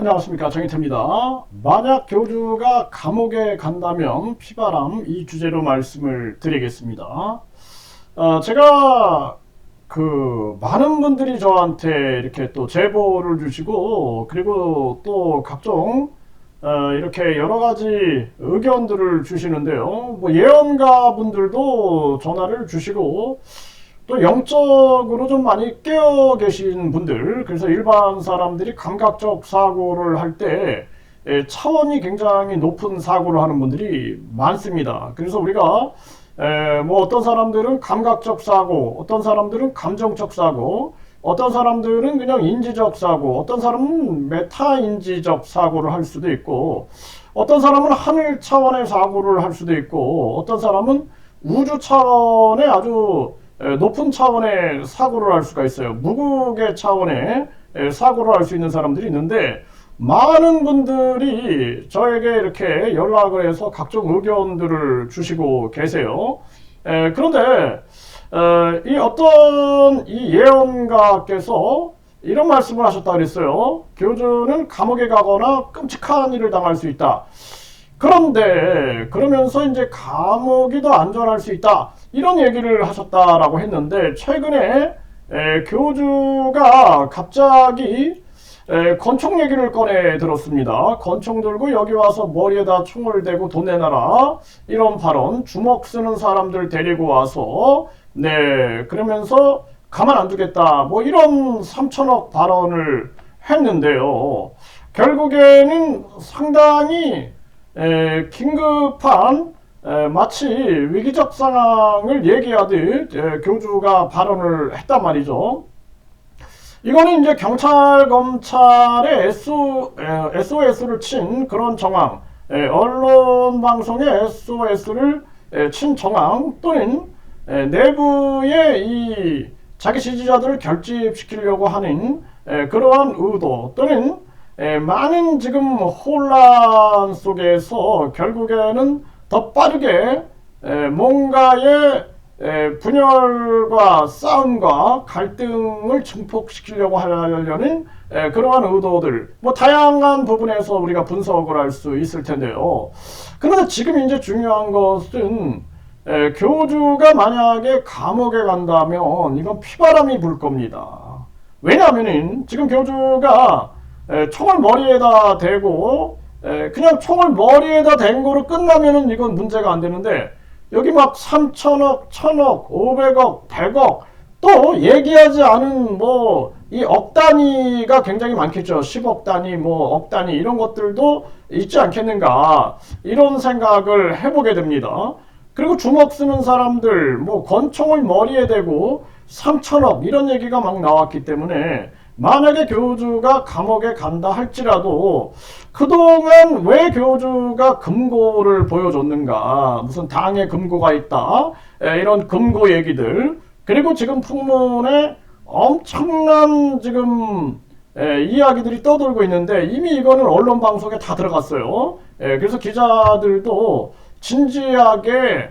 안녕하십니까 정희태입니다. 만약 교주가 감옥에 간다면 피바람 이 주제로 말씀을 드리겠습니다. 어, 제가 그 많은 분들이 저한테 이렇게 또 제보를 주시고 그리고 또 각종 어, 이렇게 여러 가지 의견들을 주시는데요. 뭐 예언가 분들도 전화를 주시고 또 영적으로 좀 많이 깨어 계신 분들, 그래서 일반 사람들이 감각적 사고를 할 때 차원이 굉장히 높은 사고를 하는 분들이 많습니다. 그래서 우리가 에, 뭐 어떤 사람들은 감각적 사고, 어떤 사람들은 감정적 사고, 어떤 사람들은 그냥 인지적 사고, 어떤 사람은 메타 인지적 사고를 할 수도 있고, 어떤 사람은 하늘 차원의 사고를 할 수도 있고, 어떤 사람은 우주 차원의 아주 높은 차원의 사고를 할 수가 있어요. 무국의 차원의 사고를 할 수 있는 사람들이 있는데 많은 분들이 저에게 이렇게 연락을 해서 각종 의견들을 주시고 계세요. 그런데 이 어떤 이 예언가께서 이런 말씀을 하셨다 그랬어요. 교주는 감옥에 가거나 끔찍한 일을 당할 수 있다. 그런데 그러면서 이제 감옥이 더 안전할 수 있다. 이런 얘기를 하셨다라고 했는데 최근에 에, 교주가 갑자기 에, 권총 얘기를 꺼내 들었습니다. 권총 들고 여기 와서 머리에다 총을 대고 돈 내놔라 이런 발언 주먹 쓰는 사람들 데리고 와서 네 그러면서 가만 안 두겠다 뭐 이런 3천억 발언을 했는데요. 결국에는 상당히 에, 긴급한 에, 마치 위기적 상황을 얘기하듯 에, 교주가 발언을 했단 말이죠. 이거는 이제 경찰 검찰의 SO, SOS를 친 그런 정황, 언론 방송의 SOS를 친 정황 또는 내부의 이 자기 지지자들을 결집시키려고 하는 그러한 의도 또는 많은 지금 혼란 속에서 결국에는 더 빠르게 뭔가의 분열과 싸움과 갈등을 증폭시키려고 하려는 그러한 의도들, 뭐 다양한 부분에서 우리가 분석을 할 수 있을 텐데요. 그런데 지금 이제 중요한 것은 교주가 만약에 감옥에 간다면 이건 피바람이 불 겁니다. 왜냐하면 지금 교주가 총을 머리에다 대고 그냥 총을 머리에다 댄 거로 끝나면은 이건 문제가 안 되는데 여기 막 3천억, 1천억, 500억, 100억 또 얘기하지 않은 뭐 이 억 단위가 굉장히 많겠죠. 10억 단위, 뭐 억 단위 이런 것들도 있지 않겠는가 이런 생각을 해보게 됩니다. 그리고 주먹 쓰는 사람들 뭐 권총을 머리에 대고 3천억 이런 얘기가 막 나왔기 때문에 만약에 교주가 감옥에 간다 할지라도 그동안 왜 교주가 금고를 보여줬는가? 무슨 당에 금고가 있다? 이런 금고 얘기들. 그리고 지금 풍문에 엄청난 지금 이야기들이 떠돌고 있는데 이미 이거는 언론 방송에 다 들어갔어요. 그래서 기자들도 진지하게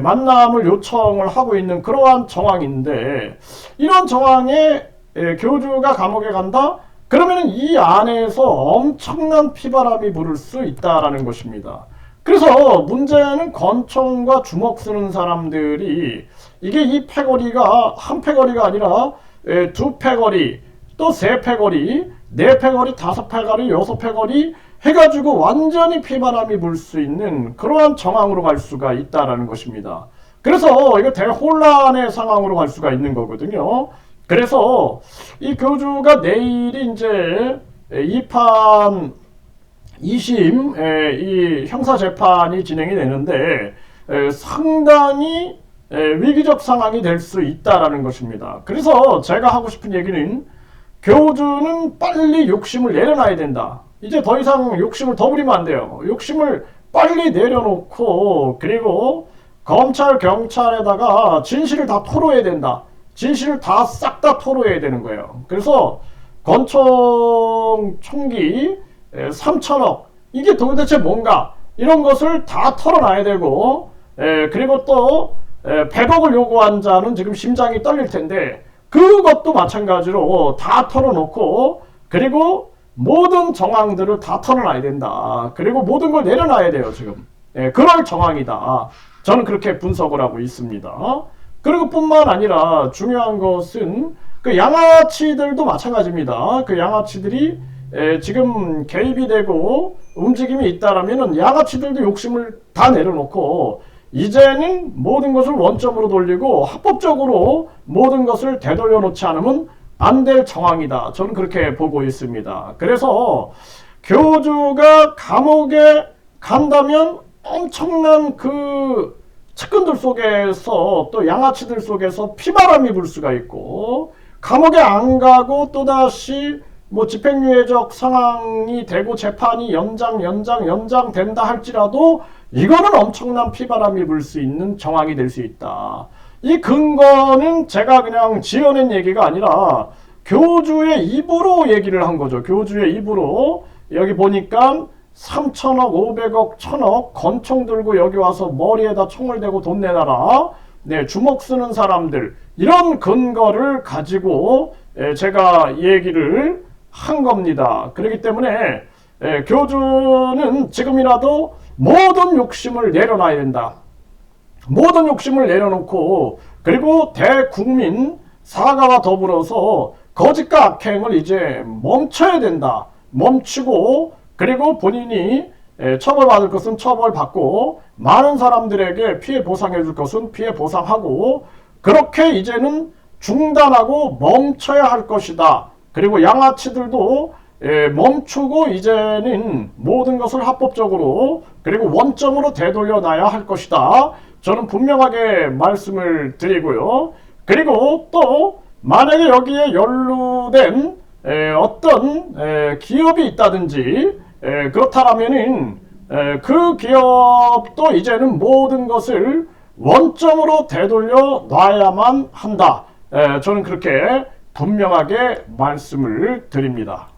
만남을 요청을 하고 있는 그러한 정황인데 이런 정황에 예, 교주가 감옥에 간다? 그러면 이 안에서 엄청난 피바람이 부를 수 있다라는 것입니다. 그래서 문제는 권총과 주먹 쓰는 사람들이 이게 이 패거리가 한 패거리가 아니라 예, 두 패거리, 또 세 패거리, 네 패거리, 다섯 패거리, 여섯 패거리 해가지고 완전히 피바람이 불 수 있는 그러한 정황으로 갈 수가 있다라는 것입니다. 그래서 이거 대혼란의 상황으로 갈 수가 있는 거거든요. 그래서 이 교주가 내일이 이제 2판 2심 이 형사 재판이 진행이 되는데 상당히 위기적 상황이 될 수 있다라는 것입니다. 그래서 제가 하고 싶은 얘기는 교주는 빨리 욕심을 내려놔야 된다. 이제 더 이상 욕심을 더 부리면 안 돼요. 욕심을 빨리 내려놓고 그리고 검찰 경찰에다가 진실을 다 토로해야 된다. 진실을 다 싹 다 토로해야 되는 거예요. 그래서 권총 총기 3천억 이게 도대체 뭔가 이런 것을 다 털어놔야 되고 에, 그리고 또 에, 100억을 요구한 자는 지금 심장이 떨릴 텐데 그것도 마찬가지로 다 털어놓고 그리고 모든 정황들을 다 털어놔야 된다. 그리고 모든 걸 내려놔야 돼요, 지금. 예, 그럴 정황이다. 저는 그렇게 분석을 하고 있습니다. 그리고 뿐만 아니라 중요한 것은 그 양아치들도 마찬가지입니다. 그 양아치들이 에, 지금 개입이 되고 움직임이 있다라면은 양아치들도 욕심을 다 내려놓고 이제는 모든 것을 원점으로 돌리고 합법적으로 모든 것을 되돌려 놓지 않으면 안 될 정황이다. 저는 그렇게 보고 있습니다. 그래서 교주가 감옥에 간다면 엄청난 그 측근들 속에서 또 양아치들 속에서 피바람이 불 수가 있고 감옥에 안 가고 또다시 뭐 집행유예적 상황이 되고 재판이 연장 연장 연장된다 할지라도 이거는 엄청난 피바람이 불 수 있는 정황이 될 수 있다. 이 근거는 제가 그냥 지어낸 얘기가 아니라 교주의 입으로 얘기를 한 거죠. 교주의 입으로 여기 보니까 3천억, 500억, 1000억 건총 들고 여기 와서 머리에다 총을 대고 돈 내놔라. 네, 주먹 쓰는 사람들 이런 근거를 가지고 에, 제가 얘기를 한 겁니다. 그렇기 때문에 에, 교주는 지금이라도 모든 욕심을 내려놔야 된다. 모든 욕심을 내려놓고 그리고 대국민 사과와 더불어서 거짓과 악행을 이제 멈춰야 된다. 멈추고 그리고 본인이 에, 처벌받을 것은 처벌받고 많은 사람들에게 피해 보상해 줄 것은 피해 보상하고 그렇게 이제는 중단하고 멈춰야 할 것이다. 그리고 양아치들도 에, 멈추고 이제는 모든 것을 합법적으로 그리고 원점으로 되돌려 놔야 할 것이다. 저는 분명하게 말씀을 드리고요. 그리고 또 만약에 여기에 연루된 에, 어떤 에, 기업이 있다든지 에, 그렇다라면은 에, 그 기업도 이제는 모든 것을 원점으로 되돌려 놔야만 한다. 에, 저는 그렇게 분명하게 말씀을 드립니다.